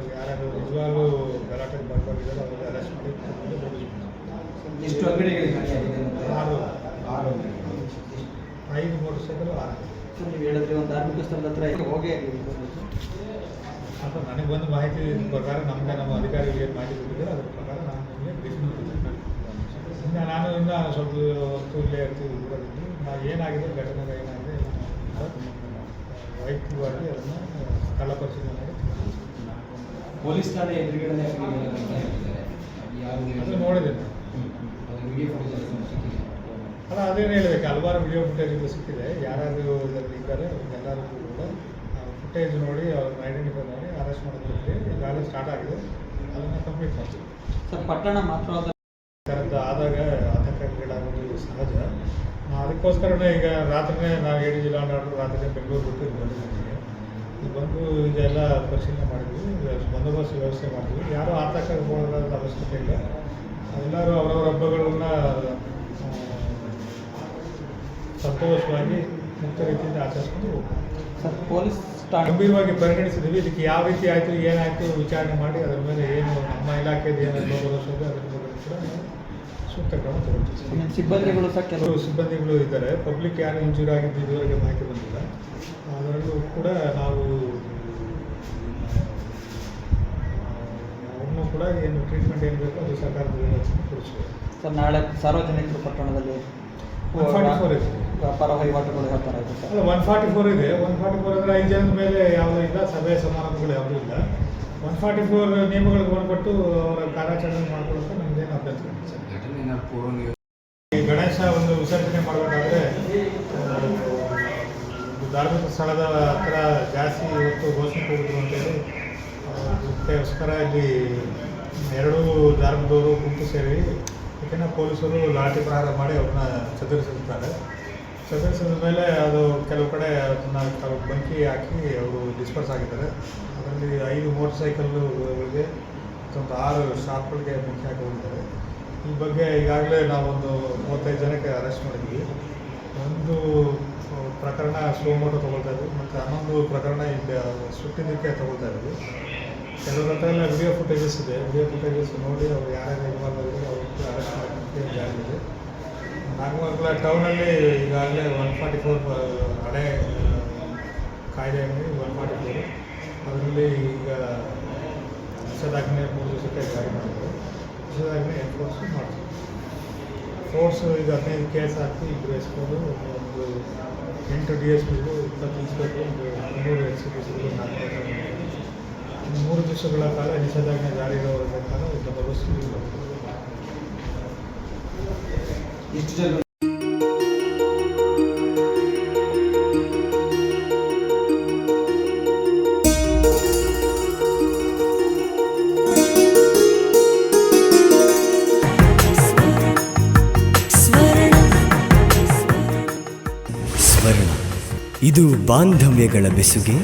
ಅವರು ಯಾರು ನಿಜವಾಗ್ಲೂ ಗಲಾಟೆ ಮಾಡ್ಕೊಂಡಿದ್ದಾರೆ ಅವ್ರಿಗೆ ಅರೆಸ್ಟ್ ಮಾಡಿ. ಎಷ್ಟು ಆರು. ಆರು ಐದು ಮೂರು ಸೈಕಲ್ ಆರು. ನೀವು ಹೇಳಿದ್ರೆ ಒಂದು ಧಾರ್ಮಿಕ ಸ್ಥಳದ ಹತ್ರ ಹೋಗಿ ಅಂತ ನನಗೆ ಬಂದು ಮಾಹಿತಿ ಪ್ರಕಾರ ನಮಗೆ ನಮ್ಮ ಅಧಿಕಾರಿಗಳು ಏನು ಮಾಹಿತಿ ಕೊಟ್ಟಿದ್ದಾರೆ ಅದ್ರ ಪ್ರಕಾರ ನಾನು ನಿಮಗೆ ಇನ್ನು ನಾನು ಇನ್ನೂ ಸ್ವಲ್ಪ ಹೊತ್ತು ಇಲ್ಲೇ ಇರ್ತೀವಿ ನಾನು ಏನಾಗಿದೆ ಘಟನೆ ಏನಾಗಿದೆ ವೈಯಕ್ತಿಕವಾಗಿ ಅದನ್ನು ಸ್ಥಳ ಪರಿಶೀಲನೆ ಮಾಡಿ ಪೊಲೀಸ್ ಠಾಣೆ ಎದುರುಗಡೆ ಅದು ನೋಡಿದ್ದೇನೆ ಅಲ್ಲ ಅದೇನು ಹೇಳಬೇಕು? ಹಲವಾರು ವಿಡಿಯೋ ಫುಟೇಜ್ ಸಿಕ್ಕಿದೆ. ಯಾರ್ಯಾರು ಇದರಲ್ಲಿ ಇದ್ದಾರೆ ಎಲ್ಲರಿಗೂ ಕೂಡ ಫುಟೇಜ್ ನೋಡಿ ಅವ್ರನ್ನ ಐಡೆಂಟಿಫೈ ಮಾಡಿ ಅರೆಸ್ಟ್ ಮಾಡೋದಕ್ಕೆ ಈಗಾಗಲೇ ಸ್ಟಾರ್ಟ್ ಆಗಿದೆ. ಅದನ್ನು ಕಂಪ್ಲೀಟ್ ಮಾಡ್ತೀವಿ. ಸರ್ ಪಟ್ಟಣ ಮಾತ್ರ ಥರದ್ದು ಆದಾಗ ಆತಂಕಗಳಾಗೋದು ಸಹಜ. ಅದಕ್ಕೋಸ್ಕರನೇ ಈಗ ರಾತ್ರಿನೇ ನಾವು ಏಳು ಜಿಲ್ಲಾ ಆಡಳಿತ ರಾತ್ರಿ ಬೆಂಗಳೂರು ಬಿಟ್ಟು ಇಲ್ಲಿ ಬಂದಿದ್ದೀವಿ ಇಲ್ಲಿ ಬಂದು ಇದೆಲ್ಲ ಪರಿಶೀಲನೆ ಮಾಡಿದ್ವಿ ಬಂದೋಬಸ್ತ್ ವ್ಯವಸ್ಥೆ ಮಾಡಿದ್ವಿ ಯಾರೂ ಆತಂಕಗೊಳ್ಳೋದ ಅವಶ್ಯಕತೆ ಇಲ್ಲ. ಎಲ್ಲರೂ ಅವರವರ ಹಬ್ಬಗಳನ್ನ ಸಂತೋಷವಾಗಿ ಮುಕ್ತ ರೀತಿಯಿಂದ ಆಚರಿಸ್ಕೊಂಡು. ಸರ್ ಪೊಲೀಸ್ ಗಂಭೀರವಾಗಿ ಪರಿಗಣಿಸಿದ್ವಿ ಇದಕ್ಕೆ ಯಾವ ರೀತಿ ಆಯಿತು ಏನಾಯಿತು ವಿಚಾರಣೆ ಮಾಡಿ ಅದರ ಮೇಲೆ ಏನು ನಮ್ಮ ಇಲಾಖೆದು ಏನು ಲೋಪದೋಷ ಅದ್ರ ಬಗ್ಗೆ ಸೂಕ್ತ ಕ್ರಮ ತಗೊಳ್ತೀವಿ. ಸಿಬ್ಬಂದಿಗಳು ಸಹ ಕೆಲವು ಸಿಬ್ಬಂದಿಗಳು ಇದ್ದಾರೆ. ಪಬ್ಲಿಕ್ ಯಾರು ಇಂಜೂರ್ ಆಗಿದ್ದು ಇದುವರೆಗೆ ಮಾಹಿತಿ ಬಂದಿಲ್ಲ. ಅದರಲ್ಲೂ ಕೂಡ ನಾವು ಅವ್ರನ್ನೂ ಕೂಡ ಏನು ಟ್ರೀಟ್ಮೆಂಟ್ ಏನು ಬೇಕೋ ಅದು ಸರ್ಕಾರದ ಸರ್ ನಾಳೆ ಸಾರ್ವಜನಿಕರು ಪಟ್ಟಣದಲ್ಲಿ 144 ಇದೆ. ವ್ಯಾಪಾರ ವಹಿವಾಟುಗಳು ಹೇಳ್ತಾರೆ ಅಲ್ಲ ಒನ್ ಫಾರ್ಟಿ ಫೋರ್ ಇದೆ. ಒನ್ ಫಾರ್ಟಿ ಫೋರ್ ಅಂದರೆ ಐದು ಜನದ ಮೇಲೆ ಯಾವುದೂ ಇಲ್ಲ ಸಭೆ ಸಮಾರಂಭಗಳು ಯಾವುದೂ ಇಲ್ಲ. ಒನ್ ಫಾರ್ಟಿ ಫೋರ್ ನಿಯಮಗಳಿಗೆ ಒಳಪಟ್ಟು ಅವರ ಕಾರ್ಯಾಚರಣೆ ಮಾಡ್ಕೊಳ್ಳೋಕೆ ನಮ್ದೇನು ಅಭ್ಯಂತರ ಇಲ್ಲ ಸರ್. ಈ ಗಣೇಶ ಒಂದು ವಿಸರ್ಜನೆ ಮಾಡಬೇಕಾದ್ರೆ ಧಾರ್ಮಿಕ ಸ್ಥಳದ ಹತ್ರ ಜಾಸ್ತಿ ಇವತ್ತು ಘೋಷಣೆ ಕೊಡಬೇಕು ಅಂತೇಳಿ ಅದಕ್ಕೋಸ್ಕರ ಇಲ್ಲಿ ಎರಡೂ ಧರ್ಮದವರು ಗುಂಪು ಸೇರಿ ಯಾಕೆಂದ್ರೆ ಪೊಲೀಸರು ಲಾಠಿ ಪ್ರಹಾರ ಮಾಡಿ ಅವ್ರನ್ನ ಚದುರಿಸಿರ್ತಾರೆ. ಚದುರಿಸಿದ ಮೇಲೆ ಅದು ಕೆಲವು ಕಡೆ ಅದನ್ನ ಬೆಂಕಿ ಹಾಕಿ ಅವರು ಡಿಸ್ಪರ್ಸ್ ಆಗಿದ್ದಾರೆ. ಅದರಲ್ಲಿ ಐದು ಮೋಟರ್ ಸೈಕಲ್ಗಳಿಗೆ ಮತ್ತೊಂದು ಆರು ಶಾಪ್ಗಳಿಗೆ ಬೆಂಕಿ ಹಾಕಿ ಹೋಗಿದ್ದಾರೆ. ಈ ಬಗ್ಗೆ ಈಗಾಗಲೇ ನಾವೊಂದು ಮೂವತ್ತೈದು ಜನಕ್ಕೆ ಅರೆಸ್ಟ್ ಮಾಡಿದ್ವಿ. ಒಂದು ಪ್ರಕರಣ ಸ್ಲೋ ಮೋಟರ್ ತಗೊಳ್ತಾ ಇದ್ವಿ, ಮತ್ತು ಹನ್ನೊಂದು ಪ್ರಕರಣ ಇಲ್ಲಿ ಸುಟ್ಟಿದ್ದಕ್ಕೆ ತಗೊಳ್ತಾ ಇದ್ವಿ. ಕೆಲವ್ರ ಹತ್ರ ಎಲ್ಲ ವಿಡಿಯೋ ಫುಟೇಜಸ್ ಇದೆ. ವಿಡಿಯೋ ಫುಟೇಜಸ್ ನೋಡಿ ಅವ್ರು ಯಾರ್ಯಾರು ಇನ್ವಾಲ್ವ್ ಆಗಿದ್ದಾರೆ, ಅವ್ರಿಗೆ ಅರೆಸ್ಟ್ ಮಾಡೋಕ್ಕೆ ನಾಗಮಂಗಲ ಟೌನಲ್ಲಿ ಈಗಾಗಲೇ ಒನ್ ಫಾರ್ಟಿ ಫೋರ್ ಹಳೆ ಕಾಯ್ದೆ ಅಂದರೆ ಒನ್ ಫಾರ್ಟಿ ಫೋರ್ ಅದರಲ್ಲಿ ಈಗ ನಿಷೇಧಾಜ್ಞೆ ಮೂರು ದಿವಸಕ್ಕೆ ಜಾರಿ ಮಾಡಿದ್ರು. ನಿಷೇಧಾಜ್ಞೆ ಎನ್ಫೋರ್ಸ್ ಮಾಡ್ತೀವಿ ಫೋರ್ಸ್ ಈಗ ಹದಿನೈದು ಕೇಸ್ ಹಾಕಿ ಇಬ್ಬರು ಎಸ್ಕೊಂಡು ಒಂದು ಎಂಟು ಡಿ ಎಸ್ ಪಿಗಳು ಇಪ್ಪತ್ತು ಇನ್ಸ್ಪೆಕ್ಟ್ರು, ಒಂದು ಮೂರು ಎಸ್ ಪಿ ಸಿಗಳು ನಾಲ್ಕು ಮೂರು ದಿವಸಗಳ ಕಾಲ ನಿಷೇಧಾಜ್ಞೆ ಜಾರಿ ಇರೋವರೆಗೆ ಕಾಲ ಬಂದೋಬಸ್ತ್ ಇಷ್ಟು ಜನ ಇದು ಬಾಂಧವ್ಯಗಳ ಬೆಸುಗೆ.